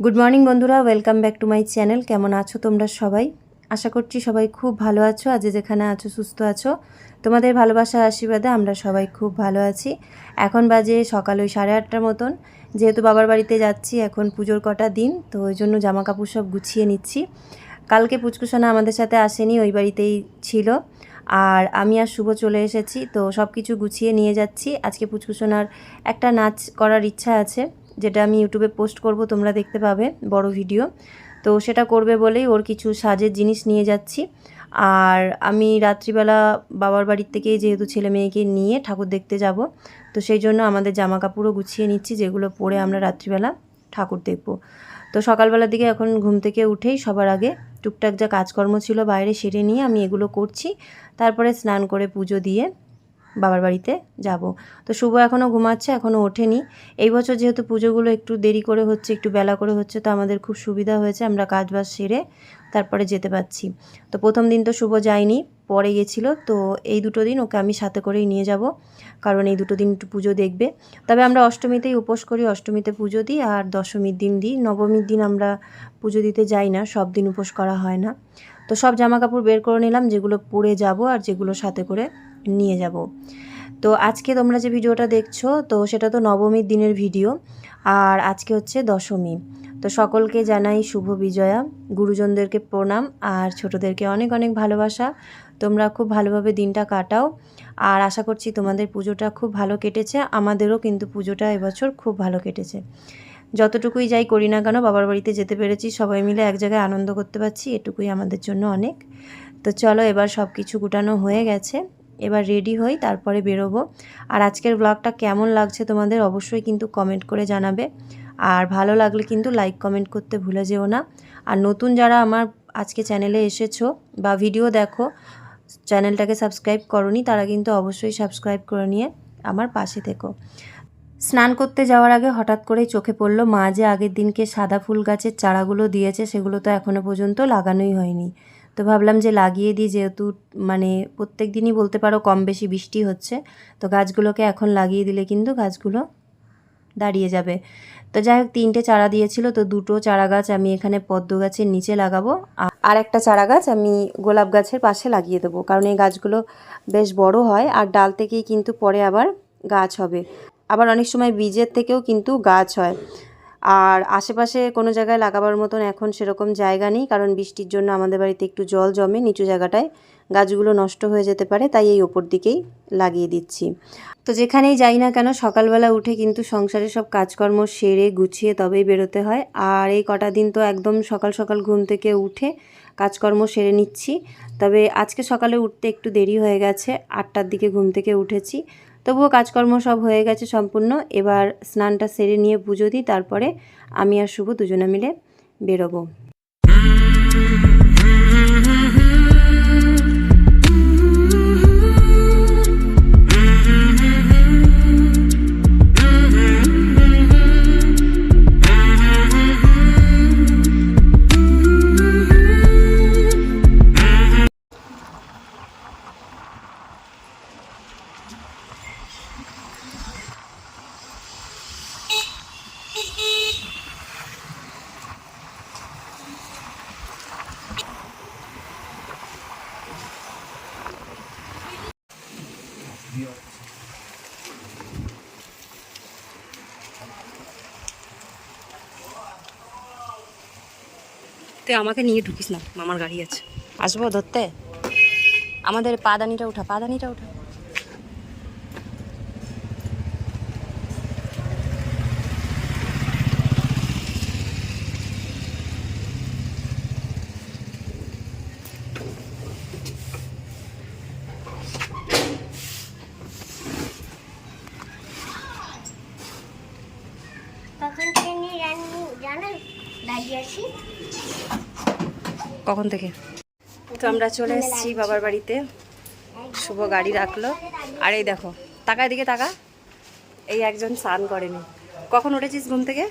Good morning বন্ধুরা। Welcome back to my channel কেমন আছো তোমরা সবাই? আশা করছি সবাই খুব ভালো আছো। আজ যেখানে আছো, সুস্থ আছো। তোমাদের ভালোবাসার আশীর্বাদে আমরা সবাই খুব ভালো আছি। এখন বাজে সকাল ওই সাড়ে আটটার মতন। যেহেতু বাবার বাড়িতে যাচ্ছি, এখন পুজোর কটা দিন, তো ওই জন্য জামা কাপড় সব গুছিয়ে নিচ্ছি। কালকে পুচকুসোনা আমাদের সাথে আসেনি, ওই বাড়িতেই ছিল। আর আমি আর শুভ চলে এসেছি, তো সব কিছু গুছিয়ে নিয়ে যাচ্ছি। আজকে পুচকুসোনার একটা নাচ করার ইচ্ছা আছে। যেটা আমি ইউটিউবে পোস্ট করব, তোমরা দেখতে পাবে বড় ভিডিও। তো সেটা করবে বলেই ওর কিছু সাজের জিনিস নিয়ে যাচ্ছি। আর আমি রাত্রিবেলা বাবার বাড়ির থেকেই যেহেতু ছেলে মেয়েকে নিয়ে ঠাকুর দেখতে যাব, তো সেই জন্য আমাদের জামা কাপড়ও গুছিয়ে নিচ্ছি, যেগুলো পরে আমরা রাত্রিবেলা ঠাকুর দেখব। তো সকালবেলার দিকে এখন ঘুম থেকে উঠেই সবার আগে টুকটাক যা কাজকর্ম ছিল বাইরে সেরে নিয়ে আমি এগুলো করছি। তারপরে স্নান করে পুজো দিয়ে বাবার বাড়িতে যাব। তো শুভ এখনও ঘুমাচ্ছে, এখনও ওঠেনি। এই বছর যেহেতু পুজোগুলো একটু দেরি করে হচ্ছে, একটু বেলা করে হচ্ছে, তো আমাদের খুব সুবিধা হয়েছে, আমরা কাজ বাজ সেরে তারপরে যেতে পারছি। তো প্রথম দিন তো শুভ যায়নি, পরে গেছিল, তো এই দুটো দিন ওকে আমি সাথে করেই নিয়ে যাব, কারণ এই দুটো দিন একটু পুজো দেখবে। তবে আমরা অষ্টমীতেই উপোস করি, অষ্টমীতে পুজো দিই, আর দশমীর দিন দিই। নবমীর দিন আমরা পুজো দিতে যাই না, সব দিন উপোস করা হয় না। তো সব জামা কাপড় বের করে নিলাম, যেগুলো পরে যাব আর যেগুলো সাথে করে নিয়ে যাব। তো আজকে তোমরা যে ভিডিওটা দেখছ, তো সেটা তো নবমীর দিনের ভিডিও, আর আজকে হচ্ছে দশমী। তো সকলকে জানাই শুভ বিজয়া। গুরুজনদেরকে প্রণাম, আর ছোটদেরকে অনেক অনেক ভালোবাসা। তোমরা খুব ভালোভাবে দিনটা কাটাও, আর আশা করছি তোমাদের পুজোটা খুব ভালো কেটেছে। আমাদেরও কিন্তু পুজোটা এবছর খুব ভালো কেটেছে। যতটুকুই যাই করি না কেন, বাবার বাড়িতে যেতে পেরেছি, সবাই মিলে এক জায়গায় আনন্দ করতে পারছি, এটুকুই আমাদের জন্য অনেক। তো চলো এবার সব কিছু গুটানো হয়ে গেছে। এবার রেডি হই, তারপরে বেরোবো। আর আজকের ব্লগটা কেমন লাগছে তোমাদের অবশ্যই কিন্তু কমেন্ট করে জানাবে। আর ভালো লাগলে কিন্তু লাইক কমেন্ট করতে ভুলে যেও না। আর নতুন যারা আমার আজকে চ্যানেলে এসেছ বা ভিডিও দেখো চ্যানেলটাকে সাবস্ক্রাইব করনি, তারা কিন্তু অবশ্যই সাবস্ক্রাইব করে নিয়ে আমার পাশে থেকো। স্নান করতে যাওয়ার আগে হঠাৎ করেই চোখে পড়ল, মা যে আগের দিনকে সাদা ফুল গাছের চারাগুলো দিয়েছে, সেগুলো তো এখনও পর্যন্ত লাগানোই হয়নি। তো ভাবলাম যে লাগিয়ে দিই যেহেতু মানে প্রত্যেক দিনই বলতে পারো কম বেশি বৃষ্টি হচ্ছে। তো গাছগুলোকে এখন লাগিয়ে দিলে কিন্তু গাছগুলো দাঁড়িয়ে যাবে। তো যাই হোক, তিনটে চারা দিয়েছিল, তো দুটো চারা গাছ আমি এখানে পদ্ম গাছের নিচে লাগাবো। আর একটা চারা গাছ আমি গোলাপ গাছের পাশে লাগিয়ে দেবো, কারণ এই গাছগুলো বেশ বড় হয় আর ডাল থেকেই কিন্তু পরে আবার গাছ হবে। আবার অনেক সময় বীজের থেকেও কিন্তু গাছ হয়। আর আশেপাশে কোনো জায়গায় লাগাবার মতন এখন সেরকম জায়গা নেই, কারণ বৃষ্টির জন্য আমাদের বাড়িতে একটু জল জমে নিচু জায়গাটায় গাছগুলো নষ্ট হয়ে যেতে পারে, তাই এই ওপর দিকেই লাগিয়ে দিচ্ছি। তো যেখানেই যাই না কেন, সকালবেলা উঠে কিন্তু সংসারে সব কাজকর্ম সেরে গুছিয়ে তবেই বেরোতে হয়। আর এই কটা দিন তো একদম সকাল সকাল ঘুম থেকে উঠে কাজকর্ম সেরে নিচ্ছি। তবে আজকে সকালে উঠতে একটু দেরি হয়ে গেছে, আটটার দিকে ঘুম থেকে উঠেছি। তবুও কাজকর্ম সব হয়ে গেছে সম্পূর্ণ। এবার স্নানটা সেরে নিয়ে পুজো দিই, তারপরে আমি আর শুভ দুজনে মিলে বেরোবো। তুই আমাকে নিয়ে ঢুকিস না মামার গাড়ি আছে। আসব ধরতে? আমাদের পাদানিটা উঠা পাদানিটা উঠা। তখন ট্রেনে কখন থেকে? তো আমরা চলে এসেছি বাবার বাড়িতে। শুভ গাড়ি রাখল। আর এই দেখো তাকায় দিকে তাকা। এই একজন স্নান করেনি। কখন উঠেছিস ঘুম থেকে?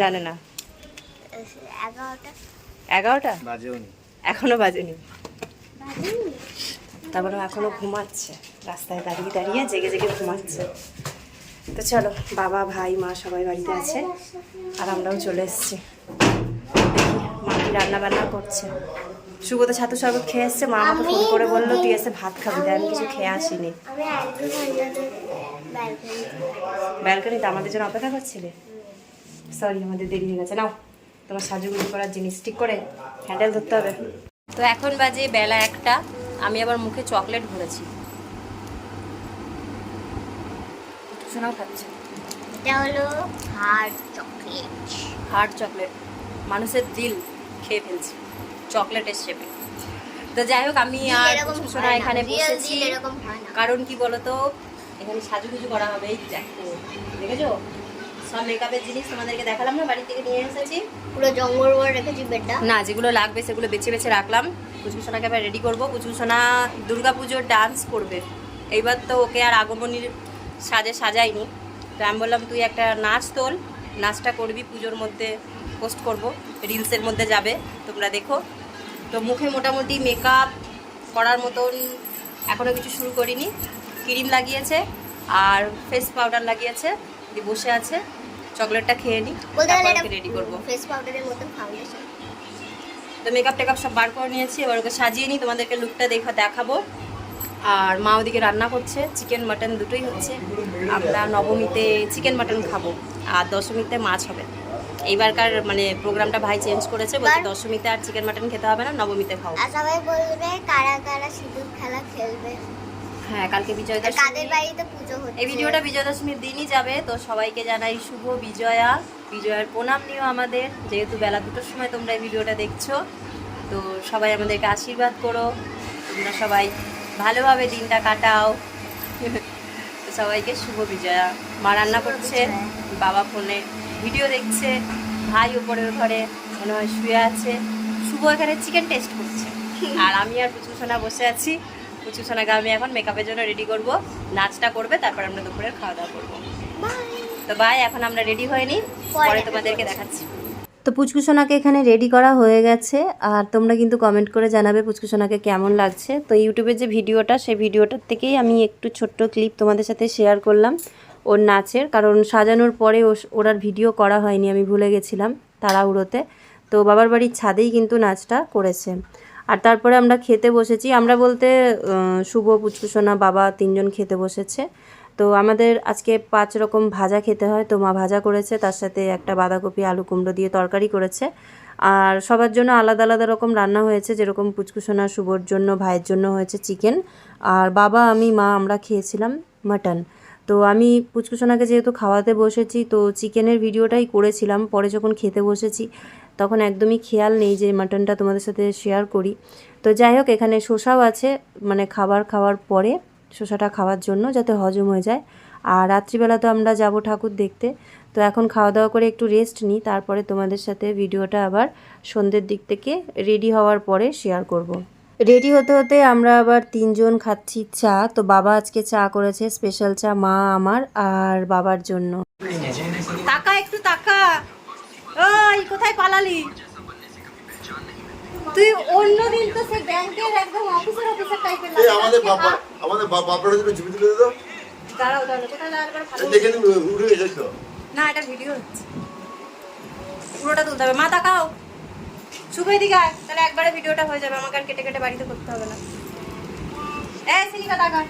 জানে না। এগারোটা। এখনও বাজেনি। বাজেনি? তারপরে এখনও ঘুমাচ্ছে। রাস্তায় দাঁড়িয়ে দাঁড়িয়ে জেগে জেগে ঘুমাচ্ছে। তো চলো, বাবা, ভাই, মা সবাই বাড়িতে আছে। আর আমরাও চলে এসেছি। মা কি রান্না বান্না করছে। শুভ তো ছাতু শরবত খেয়ে এসছে, মা আমাকে ফোন করে বলল, তুই এসে ভাত খাবি। তাই আমি কিছু খেয়ে আসিনি। ব্যালকনিতে আমাদের জন্য অপেক্ষা করছিলে? সরি আমাদের দেরি হয়ে গেছে। নাও, তোমার সাজুগুজু করার জিনিস ঠিক করে হ্যান্ডেল ধরতে হবে। তো এখন বাজে বেলা একটা। আমি আবার মুখে চকলেট ভরেছি। শোনাও খাচ্ছে এটা হলো হার্ড চকলেট হার্ড চকলেট মানুষের দিল খেয়ে ফেলছি। চকলেটের শেপে তো যাই হোক আমি আর সোনা এখানে বসেছি। কারণ কি বলতো? এখানে সাজুগুজু করা হবে এই দেখো। দেখেছ? সব মেকআপের জিনিস তোমাদেরকে দেখালাম না বাড়ি থেকে নিয়ে এসেছি। পুরো জঙ্গল করে রেখেছি বেডটা না যেগুলো লাগবে সেগুলো বেছে বেছে রাখলাম। পুচকুসোনাকে এবার রেডি করব। পুচকুসোনা দুর্গা পুজোর ডান্স করবে। এইবার তো ওকে আর আগমনীর সাজে সাজাইনি। তো আমি বললাম তুই একটা নাচ তোল নাচটা করবি পুজোর মধ্যে পোস্ট করব রিলসের মধ্যে যাবে তোমরা দেখো। তো মুখে মোটামুটি মেকআপ করার মতন এখনও কিছু শুরু করিনি। ক্রিম লাগিয়েছে আর ফেস পাউডার লাগিয়েছে বসে আছে। চকলেটটা খেয়ে নিই রেডি করব। ফেস পাউডারের মতন ফাউন্ডেশন তো মেকআপ টেকআপ সব বার করে নিয়েছি এবার ওকে সাজিয়ে নিই তোমাদেরকে লুকটা দেখা দেখাবো আর মা ওদিকে রান্না করছে চিকেন মাটন দুটোই হচ্ছে। আমরা নবমীতে চিকেন মাটন খাব আর দশমীতে মাছ হবে। এইবারকার মানে প্রোগ্রামটা ভাই চেঞ্জ করেছে বলছে দশমীতে আর চিকেন মাটন খেতে হবে না নবমীতে খাও। আর সবাই বলবে কারা কারা সিঁদুর খেলা খেলবে। হ্যাঁ কালকে বিজয় দশমী। কাদের বাড়িতে পুজো হচ্ছে? এই ভিডিওটা বিজয়া দশমীর দিনই যাবে তো সবাইকে জানাই শুভ বিজয়া। বিজয়ার প্রণাম নিও আমাদের যেহেতু বেলা দুটোর সময় তোমরা এই ভিডিওটা দেখছ। তো সবাই আমাদেরকে আশীর্বাদ করো। তোমরা সবাই ভালোভাবে দিনটা কাটাও। তো সবাইকে শুভ বিজয়া। মা রান্না করছে বাবা ফোনে ভিডিও দেখছে ভাই উপরের ঘরে মনে হয় শুয়ে আছে। শুভ এখানে চিকেন টেস্ট করছে। আর আমি আর পুচু সোনা বসে আছি। পুচু সোনাকে আমি এখন মেকআপের জন্য রেডি করব। নাচটা করবে তারপর আমরা দুপুরের খাওয়া দাওয়া করব। তো বাই এখন আমরা রেডি হয়নি। পরে পরে তোমাদেরকে দেখাচ্ছি। তো পুচকুসোনাকে এখানে রেডি করা হয়ে গেছে। আর তোমরা কিন্তু কমেন্ট করে জানাবে পুচকুসোনাকে কেমন লাগছে। তো ইউটিউবের যে ভিডিওটা, সেই ভিডিওটার থেকেই আমি একটু ছোট্ট ক্লিপ তোমাদের সাথে শেয়ার করলাম ওর নাচের। কারণ সাজানোর পরে ও- ওর ভিডিও করা হয়নি, আমি ভুলে গেছিলাম তাড়াহুড়োতে। তো বাবার বাড়ির ছাদেই কিন্তু নাচটা করেছে। আর তারপরে আমরা খেতে বসেছি। আমরা বলতে শুভ, পুচকুসোনা, বাবা তিনজন খেতে বসেছে। তো আমাদের আজকে পাঁচ রকম ভাজা খেতে হয়। তো মা ভাজা করেছে, তার সাথে একটা বাঁধাকপি, আলু কুমড়ো দিয়ে তরকারি করেছে। আর সবার জন্য আলাদা আলাদা রকম রান্না হয়েছে, যেরকম পুচকুসোনা শুভর জন্য, ভাইয়ের জন্য হয়েছে চিকেন। আর বাবা, আমি, মা, আমরা খেয়েছিলাম মাটন। তো আমি পুচকুসোনাকে যেহেতু খাওয়াতে বসেছি, তো চিকেনের ভিডিওটাই করেছিলাম। পরে যখন খেতে বসেছি, তখন একদমই খেয়াল নেই যে মাটনটা তোমাদের সাথে শেয়ার করি। তো যাই হোক, এখানে শসাও আছে মানে খাবার খাওয়ার পরে শসাটা খাওয়ার জন্য যাতে হজম হয়ে যায়। আর রাত্রিবেলা তো আমরা যাব ঠাকুর দেখতে। তো এখন খাওয়া দাওয়া করে একটু রেস্ট নিই তারপরে তোমাদের সাথে ভিডিওটা আবার সন্ধ্যের দিক থেকে রেডি হওয়ার পরে শেয়ার করব। রেডি হতে হতে আমরা আবার তিনজন খাচ্ছি চা। তো বাবা আজকে চা করেছে স্পেশাল চা মা আমার আর বাবার জন্য। তাকা একটু তাকা। ওই কোথায় পালালি? তুই অন্যদিন তো সেই ব্যাংকের একদম অফিসার অফিসার টাইপের লাগে আমাদের বাবা আমাদের বাবার জন্য ছবি তুলে দাও দাঁড়াও দাঁড়াও কোথায় দাঁড়াবার ভালো দেখে নিন উড়ে গেছে তো। না এটা ভিডিও হচ্ছে। পুরোটা তুলতে হবে। মা তাকাও। শুভ এদিকে আয়। তাহলে একবারে ভিডিওটা হয়ে যাবে। আমাকে আর কেটে কেটে বাড়িতে করতে হবে না। এ সিনিকা তাকা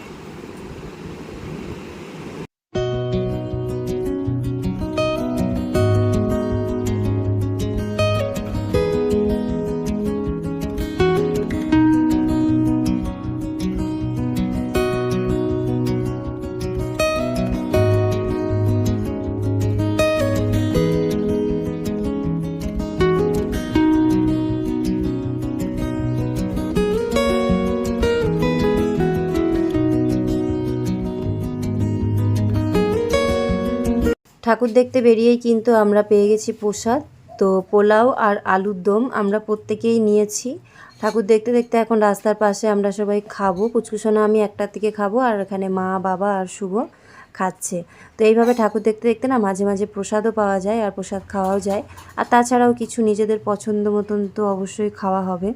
ঠাকুর দেখতে বেরিয়েই কিন্তু আমরা পেয়ে গেছি প্রসাদ। তো পোলাও আর আলুর দম আমরা প্রত্যেকেই নিয়েছি। ঠাকুর দেখতে দেখতে এখন রাস্তার পাশে আমরা সবাই খাব। কুচকুসোনা আমি একটার থেকে খাব আর এখানে মা, বাবা আর শুভ খাচ্ছে। তো এইভাবে ঠাকুর দেখতে দেখতে না মাঝে মাঝে প্রসাদও পাওয়া যায় আর প্রসাদ খাওয়াও যায়। আর তাছাড়াও কিছু নিজেদের পছন্দ মতন তো অবশ্যই খাওয়া হবে।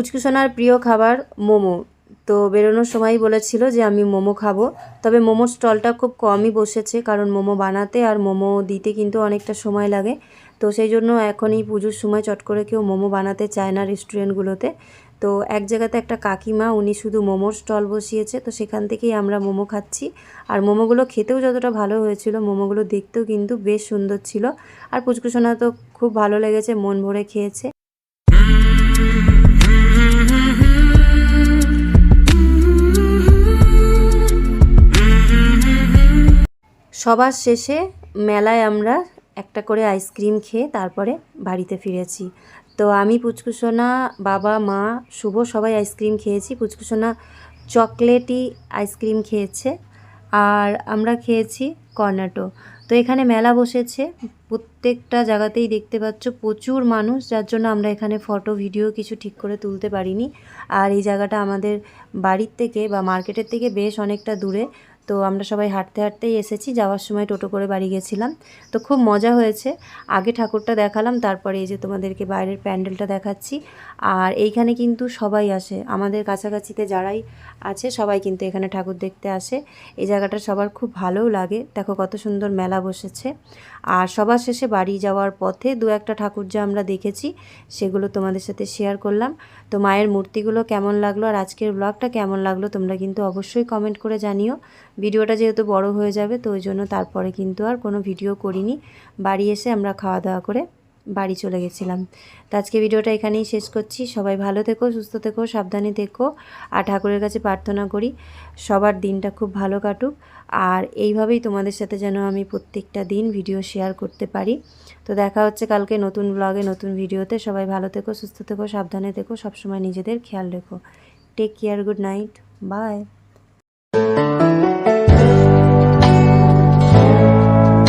পুচকুসোনার প্রিয় খাবার মোমো। তো বেরোনোর সময় বলেছিল যে, আমি মোমো খাব। তবে মোমোর স্টলটা খুব কমই বসেছে, কারণ মোমো বানাতে আর মোমো দিতে কিন্তু অনেকটা সময় লাগে। তো সেই জন্য এখন এই পুজোর সময় চট করে কেউ মোমো বানাতে চায় না রেস্টুরেন্টগুলোতে। তো এক জায়গাতে একটা কাকিমা, উনি শুধু মোমোর স্টল বসিয়েছে, তো সেখান থেকেই আমরা মোমো খাচ্ছি। আর মোমোগুলো খেতেও যতটা ভালো হয়েছিল, মোমোগুলো দেখতেও কিন্তু বেশ সুন্দর ছিল। আর পুচকুসোনা তো খুব ভালো লেগেছে, মন ভরে খেয়েছে। সবার শেষে মেলায় আমরা একটা করে আইসক্রিম খেয়ে তারপরে বাড়িতে ফিরেছি। তো আমি পুচকুসোনা, বাবা, মা, শুভ, সবাই আইসক্রিম খেয়েছি। পুচকুসোনা চকলেটি আইসক্রিম খেয়েছে আর আমরা খেয়েছি কর্নাটো। তো এখানে মেলা বসেছে। প্রত্যেকটা জায়গাতেই দেখতে পাচ্ছ প্রচুর মানুষ, যার জন্য আমরা এখানে ফটো, ভিডিও কিছু ঠিক করে তুলতে পারিনি। আর এই জায়গাটা আমাদের বাড়ির থেকে বা মার্কেটের থেকে বেশ অনেকটা দূরে। তো আমরা সবাই হাঁটতে হাঁটতেই এসেছি, যাওয়ার সময় টোটো করে বাড়ি গেছিলাম। তো খুব মজা হয়েছে। আগে ঠাকুরটা দেখালাম, তারপরে এই যে তোমাদেরকে বাইরের প্যান্ডেলটা দেখাচ্ছি। আর এইখানে কিন্তু সবাই আসে। আমাদের কাছাকাছিতে যারাই আছে, সবাই কিন্তু এখানে ঠাকুর দেখতে আসে। এই জায়গাটা সবার খুব ভালোও লাগে। দেখো কত সুন্দর মেলা বসেছে। আর সবার শেষে বাড়ি যাওয়ার পথে দু একটা ঠাকুর যা আমরা দেখেছি, সেগুলো তোমাদের সাথে শেয়ার করলাম। তো মায়ের মূর্তিগুলো কেমন লাগল আর আজকের ব্লগটা কেমন লাগল তোমরা কিন্তু অবশ্যই কমেন্ট করে জানিও। ভিডিওটা যেহেতু বড় হয়ে যাবে, তো ওই জন্য তারপরে কিন্তু আর কোনো ভিডিও করিনি। বাড়ি এসে আমরা খাওয়া দাওয়া করে বাড়ি চলে গেছিলাম। তো আজকে ভিডিওটা এখানেই শেষ করছি। সবাই ভালো থেকো, সুস্থ থেকো, সাবধানে থেকো। আর ঠাকুরের কাছে প্রার্থনা করি, সবার দিনটা খুব ভালো কাটুক। আর এইভাবেই তোমাদের সাথে যেন আমি প্রত্যেকটা দিন ভিডিও শেয়ার করতে পারি। তো দেখা হচ্ছে কালকে নতুন ব্লগে নতুন ভিডিওতে। সবাই ভালো থেকো, সুস্থ থেকো, সাবধানে থেকো, সবসময় নিজেদের খেয়াল রেখো। Take care good night bye